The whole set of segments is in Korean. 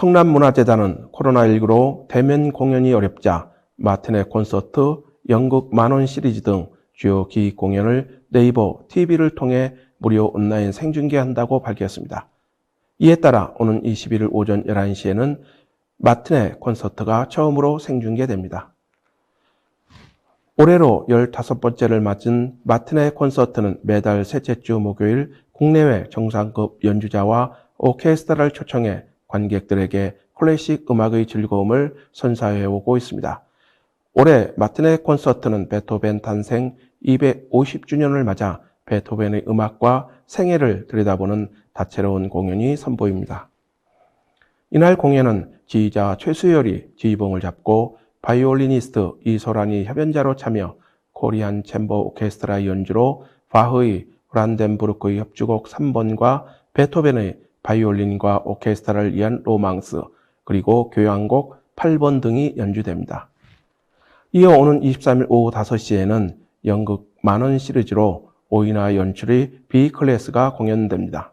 성남문화재단은 코로나19로 대면 공연이 어렵자 마틴의 콘서트, 연극 만원 시리즈 등 주요 기획 공연을 네이버 TV를 통해 무료 온라인 생중계한다고 밝혔습니다. 이에 따라 오는 21일 오전 11시에는 마틴의 콘서트가 처음으로 생중계됩니다. 올해로 15번째를 맞은 마틴의 콘서트는 매달 셋째 주 목요일 국내외 정상급 연주자와 오케스트라를 초청해 관객들에게 클래식 음악의 즐거움을 선사해 오고 있습니다. 올해 마틴의 콘서트는 베토벤 탄생 250주년을 맞아 베토벤의 음악과 생애를 들여다보는 다채로운 공연이 선보입니다. 이날 공연은 지휘자 최수열이 지휘봉을 잡고 바이올리니스트 이소란이 협연자로 참여 코리안 챔버 오케스트라 연주로 바흐의 브란덴부르크의 협주곡 3번과 베토벤의 바이올린과 오케스트라를 위한 로망스 그리고 교향곡 8번 등이 연주됩니다. 이어 오는 23일 오후 5시에는 연극 만원 시리즈로 오이나 연출의 B클래스가 공연됩니다.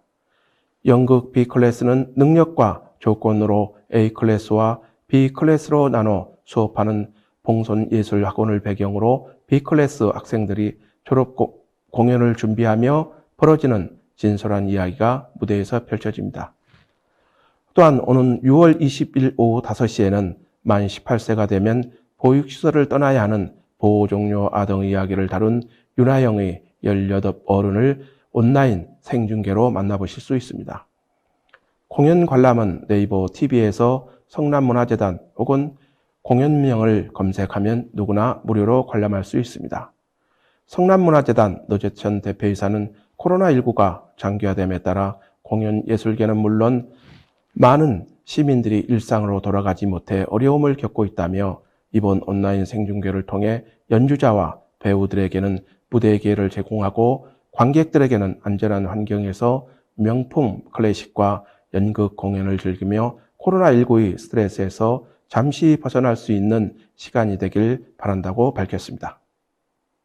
연극 B클래스는 능력과 조건으로 A클래스와 B클래스로 나눠 수업하는 봉선예술학원을 배경으로 B클래스 학생들이 졸업 공연을 준비하며 벌어지는 진솔한 이야기가 무대에서 펼쳐집니다. 또한 오는 6월 20일 오후 5시에는 만 18세가 되면 보육시설을 떠나야 하는 보호 종료 아동 이야기를 다룬 윤하영의 18 어른을 온라인 생중계로 만나보실 수 있습니다. 공연 관람은 네이버 TV에서 성남문화재단 혹은 공연명을 검색하면 누구나 무료로 관람할 수 있습니다. 성남문화재단 노재천 대표이사는 코로나19가 장기화됨에 따라 공연 예술계는 물론 많은 시민들이 일상으로 돌아가지 못해 어려움을 겪고 있다며 이번 온라인 생중계를 통해 연주자와 배우들에게는 무대 기회를 제공하고 관객들에게는 안전한 환경에서 명품 클래식과 연극 공연을 즐기며 코로나19의 스트레스에서 잠시 벗어날 수 있는 시간이 되길 바란다고 밝혔습니다.